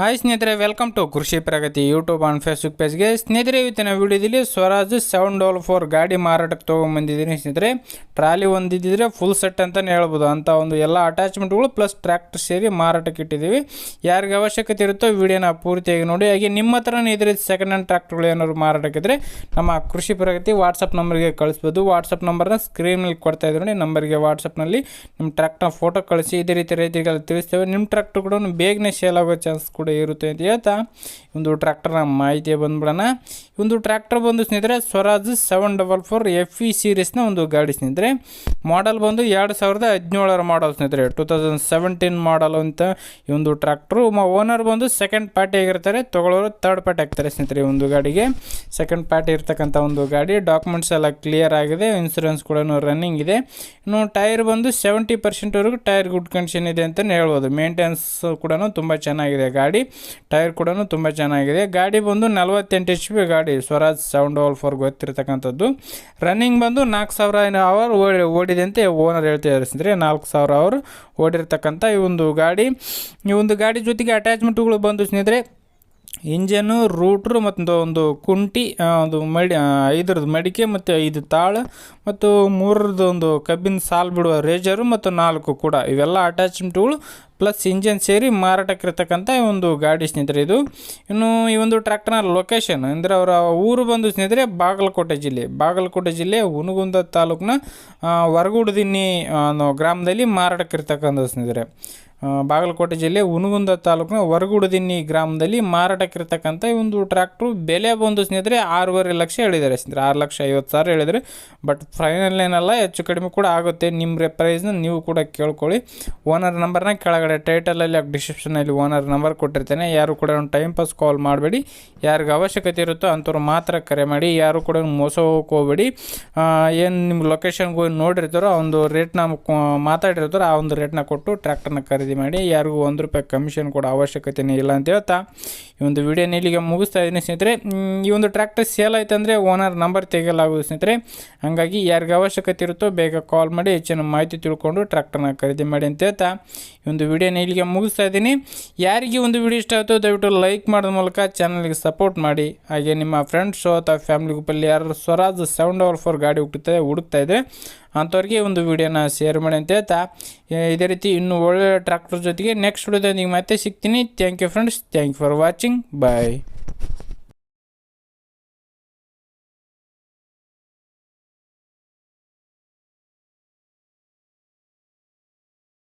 Hi ಸ್ನೇಹಿತರೆ welcome to Krishi Pragati YouTube on Facebook ಪೇಜ್ಗೆ ಸ್ನೇಹಿತರೆ, ಇವತ್ತಿನ ವಿಡಿಯೋದಲ್ಲಿ ಸ್ವರಾಜ್ ಸೆವೆನ್ ಡಬಲ್ ಫೋರ್ ಗಾಡಿ ಮಾರಾಟಕ್ಕೆ ತೊಗೊಂಬಂದಿದ್ದೀನಿ ಸ್ನೇಹಿತರೆ. ಟ್ರಾಲಿ ಒಂದಿದ್ದರೆ ಫುಲ್ ಸೆಟ್ ಅಂತಲೇ ಹೇಳ್ಬೋದು. ಅಂತ ಒಂದು ಎಲ್ಲ ಅಟ್ಯಾಚ್ಮೆಂಟ್ಗಳು ಪ್ಲಸ್ ಟ್ರ್ಯಾಕ್ಟರ್ ಸೇರಿ ಮಾರಾಟಕ್ಕೆ ಇಟ್ಟಿದ್ದೀವಿ. ಯಾರಿಗೆ ಅವಶ್ಯಕತೆ ಇರುತ್ತೋ ವಿಡಿಯೋನ ಪೂರ್ತಿಯಾಗಿ ನೋಡಿ. ಹಾಗೆ ನಿಮ್ಮ ಹತ್ರನೇ ಇದ್ರೆ ಸೆಕೆಂಡ್ ಹ್ಯಾಂಡ್ ಟ್ರ್ಯಾಕ್ಟರ್ಗಳು ಏನಾದ್ರು ಮಾರಾಟಕ್ಕಿದ್ರೆ ನಮ್ಮ ಕೃಷಿ ಪ್ರಗತಿ ವಾಟ್ಸಪ್ ನಂಬರ್ಗೆ ಕಳಿಸ್ಬೋದು. ವಾಟ್ಸಪ್ ನಂಬರ್ನ ಸ್ಕ್ರೀನಲ್ಲಿ ಕೊಡ್ತಾ ಇದ್ರು ನೋಡಿ ನಂಬರ್ಗೆ ವಾಟ್ಸಪ್ನಲ್ಲಿ ನಿಮ್ಮ ಟ್ರ್ಯಾಕ್ಟರ್ನ ಫೋಟೋ ಕಳಿಸಿ. ಇದೇ ರೀತಿ ರೈತರಿಗೆ ತಿಳಿಸ್ತೇವೆ. ನಿಮ್ಮ ಟ್ರ್ಯಾಕ್ಟರ್ ಕೂಡ ಬೇಗನೆ ಸೇಲ್ ಆಗೋ ಚಾನ್ಸ್ ಕೂಡ ಇರುತ್ತೆ ಅಂತ ಹೇಳ್ತಾ ಒಂದು ಟ್ರ್ಯಾಕ್ಟರ್ನ ಮಾಹಿತಿ ಬಂದ್ಬಿಡೋಣ. ಒಂದು ಟ್ರ್ಯಾಕ್ಟರ್ ಬಂದು ಸ್ನೇಹಿತರೆ, Swaraj seven double four F E ಸೀರೀಸ್ನ ಒಂದು ಗಾಡಿ ಸ್ನೇಹಿತರೆ. ಮಾಡಲ್ ಬಂದು ಎರಡು ಸಾವಿರದ ಹದಿನೇಳರ ಮಾಡಲ್ ಸ್ನೇಹಿತರೆ. ಟೂ ತೌಸಂಡ್ ಸೆವೆಂಟೀನ್ ಮಾಡಲ್ ಅಂತ ಈ ಒಂದು ಟ್ರ್ಯಾಕ್ಟ್ರು ಓನರ್ ಬಂದು ಸೆಕೆಂಡ್ ಪಾರ್ಟಿ ಆಗಿರ್ತಾರೆ. ತೊಗೊಳೋರು ತರ್ಡ್ ಪಾರ್ಟಿ ಆಗ್ತಾರೆ ಸ್ನೇಹಿತರೆ ಒಂದು ಗಾಡಿಗೆ. ಸೆಕೆಂಡ್ ಪಾರ್ಟಿ ಇರ್ತಕ್ಕಂಥ ಒಂದು ಗಾಡಿ. ಡಾಕ್ಯುಮೆಂಟ್ಸ್ ಎಲ್ಲ ಕ್ಲಿಯರ್ ಆಗಿದೆ. ಇನ್ಸೂರೆನ್ಸ್ ಕೂಡ ರನ್ನಿಂಗ್ ಇದೆ. ಇನ್ನು ಟೈರ್ ಬಂದು ಸೆವೆಂಟಿ ಪರ್ಸೆಂಟ್ವರೆಗೂ ಟೈರ್ ಗುಡ್ ಕಂಡೀಷನ್ ಇದೆ ಅಂತಲೇ ಹೇಳ್ಬೋದು. ಮೇಂಟೆನೆನ್ಸ್ ಕೂಡ ತುಂಬ ಚೆನ್ನಾಗಿದೆ ಗಾಡಿ. ಟೈರ್ ಕೂಡ ತುಂಬ ಚೆನ್ನಾಗಿದೆ. ಗಾಡಿ ಬಂದು ನಲವತ್ತೆಂಟು ಎಚ್ ಪಿ ಗಾಡಿ ಸ್ವರಾಜ್ ಸೆವೆನ್ ಡಬಲ್ ಫೋರ್ ಗೊತ್ತಿರತಕ್ಕಂಥದ್ದು. ರನ್ನಿಂಗ್ ಬಂದು ನಾಲ್ಕು ಸಾವಿರ ಅವರ್ ಓಡಿ ಅಂತ ಓನರ್ ಹೇಳ್ತಿದ್ದಾರೆ ಸ್ನೇಹಿತರೆ. ನಾಲ್ಕು ಸಾವಿರ ಅವರ್ ಓಡಿರ್ತಕ್ಕಂಥ ಈ ಒಂದು ಗಾಡಿ. ಈ ಒಂದು ಗಾಡಿ ಜೊತೆಗೆ ಅಟ್ಯಾಚ್ಮೆಂಟ್ಗಳು ಬಂದು ಸ್ನೇಹಿತರೆ, ಇಂಜನ್ನು ರೂಟ್ರು ಮತ್ತು ಒಂದು ಕುಂಟಿ ಒಂದು ಮಡಿ ಐದರದ್ದು ಮಡಿಕೆ ಮತ್ತು ಐದು ತಾಳು ಮತ್ತು ಮೂರರದ್ದು ಒಂದು ಕಬ್ಬಿನ ಸಾಲು ಬಿಡುವ ರೇಜರು ಮತ್ತು ನಾಲ್ಕು ಕೂಡ. ಇವೆಲ್ಲ ಅಟ್ಯಾಚ್ಮೆಂಟ್ಗಳು ಪ್ಲಸ್ ಇಂಜನ್ ಸೇರಿ ಮಾರಾಟಕ್ಕಿರ್ತಕ್ಕಂಥ ಈ ಒಂದು ಗಾಡಿ ಸ್ನೇಹಿತರೆ ಇದು. ಇನ್ನು ಈ ಒಂದು ಟ್ರ್ಯಾಕ್ಟರ್ನ ಲೊಕೇಶನ್ ಅಂದರೆ ಅವರ ಊರು ಬಂದು ಸ್ನೇಹಿತರೆ ಬಾಗಲಕೋಟೆ ಜಿಲ್ಲೆ. ಬಾಗಲಕೋಟೆ ಜಿಲ್ಲೆ ಹುನಗುಂದ ತಾಲೂಕಿನ ವರಗುಡದಿನ್ನಿ ಅನ್ನೋ ಗ್ರಾಮದಲ್ಲಿ ಮಾರಾಟಕ್ಕಿರ್ತಕ್ಕಂಥ ಸ್ನೇಹಿತರೆ. ಆ, ಬಾಗಲಕೋಟೆ ಜಿಲ್ಲೆ ಹುನಗುಂದ ತಾಲೂಕಿನ ವರಗುಡದಿನ್ನಿ ಗ್ರಾಮದಲ್ಲಿ ಮಾರಾಟಕ್ಕಿರ್ತಕ್ಕಂಥ ಈ ಒಂದು ಟ್ರ್ಯಾಕ್ಟ್ರು ಬೆಲೆ ಬಂದು ಸ್ನೇಹಿತರೆ ಆರೂವರೆ ಲಕ್ಷ ಹೇಳಿದ್ದಾರೆ ಸ್ನೇಹಿತರೆ. ಆರು ಲಕ್ಷ ಐವತ್ತು ಸಾವಿರ ಹೇಳಿದರೆ. ಬಟ್ ಫೈನಲ್ ಏನಲ್ಲ ಹೆಚ್ಚು ಕಡಿಮೆ ಕೂಡ ಆಗುತ್ತೆ. ನಿಮ್ಮ ಪ್ರೈಸ್ನ ನೀವು ಕೂಡ ಕೇಳ್ಕೊಳ್ಳಿ. ಓನರ್ ನಂಬರ್ನ ಕೆಳಗಡೆ ಟೈಟಲಲ್ಲಿ ಡಿಸ್ಕ್ರಿಪ್ಷನಲ್ಲಿ ಓನರ್ ನಂಬರ್ ಕೊಟ್ಟಿರ್ತೇನೆ. ಯಾರು ಕೂಡ ಒಂದು ಟೈಮ್ ಪಾಸ್ ಕಾಲ್ ಮಾಡಬೇಡಿ. ಯಾರಿಗೆ ಅವಶ್ಯಕತೆ ಇರುತ್ತೋ ಅಂಥವ್ರು ಮಾತ್ರ ಕರೆ ಮಾಡಿ. ಯಾರು ಕೂಡ ಮೋಸ ಹೋಗಕ್ಕೆ ಹೋಗಬೇಡಿ. ಏನು ನಿಮ್ಮ ಲೊಕೇಶನ್ಗೆ ಹೋಗಿ ನೋಡಿರ್ತಾರೋ ಆ ಒಂದು ರೇಟ್ನ ಮಾತಾಡಿರ್ತಾರೋ ಆ ಒಂದು ರೇಟ್ನ ಕೊಟ್ಟು ಟ್ರ್ಯಾಕ್ಟರ್ನ ಖರೀದಿ ಮಾಡಿ. ಯಾರಿಗೂ ಒಂದು ರೂಪಾಯಿ ಕಮಿಷನ್ ಕೂಡ ಅವಶ್ಯಕತೆನೇ ಇಲ್ಲ ಅಂತ ಹೇಳ್ತಾ ಈ ಒಂದು ವಿಡಿಯೋನ ಇಲ್ಲಿಗೆ ಮುಗಿಸ್ತಾ ಇದ್ದೀನಿ ಸ್ನೇಹಿತರೆ. ಈ ಒಂದು ಟ್ರ್ಯಾಕ್ಟರ್ ಸೇಲ್ ಆಯ್ತು ಅಂದರೆ ಓನರ್ ನಂಬರ್ ತೆಗೆಯಲಾಗುವುದು ಸ್ನೇಹಿತರೆ. ಹಾಗಾಗಿ ಯಾರಿಗೆ ಅವಶ್ಯಕತೆ ಇರುತ್ತೋ ಬೇಗ ಕಾಲ್ ಮಾಡಿ ಹೆಚ್ಚಿನ ಮಾಹಿತಿ ತಿಳ್ಕೊಂಡು ಟ್ರ್ಯಾಕ್ಟರ್ನ ಖರೀದಿ ಮಾಡಿ ಅಂತ ಹೇಳ್ತಾ ಈ ಒಂದು ವಿಡಿಯೋನ ಇಲ್ಲಿಗೆ ಮುಗಿಸ್ತಾ ಇದ್ದೀನಿ. ಯಾರಿಗೆ ಒಂದು ವಿಡಿಯೋ ಇಷ್ಟ ಆಯಿತು ದಯವಿಟ್ಟು ಲೈಕ್ ಮಾಡೋದ್ರ ಮೂಲಕ ಚಾನಲ್ಗೆ ಸಪೋರ್ಟ್ ಮಾಡಿ. ಹಾಗೆ ನಿಮ್ಮ ಫ್ರೆಂಡ್ಸು ಅಥವಾ ಫ್ಯಾಮಿಲಿ ಗ್ರೂಪಲ್ಲಿ ಯಾರು ಸ್ವರಾಜ್ ಸೆವೆನ್ ಡಬಲ್ ಫೋರ್ ಗಾಡಿ ಹುಟ್ಟುತ್ತೆ, ಹುಡುಕ್ತಾ ಇದೆ ಅಂಥವ್ರಿಗೆ ಒಂದು ವಿಡಿಯೋನ ಶೇರ್ ಮಾಡಿ ಅಂತ ಹೇಳ್ತಾ. ಇದೇ ರೀತಿ ಇನ್ನೂ ಒಳ್ಳೆಯ ಟ್ರ್ಯಾಕ್ಟರ್ ಜೊತೆಗೆ ನೆಕ್ಸ್ಟ್ ವಿಡಿಯೋದೊಂದಿಗೆ ಮತ್ತೆ ಸಿಗ್ತೀನಿ. Thank you friends thank you for watching bye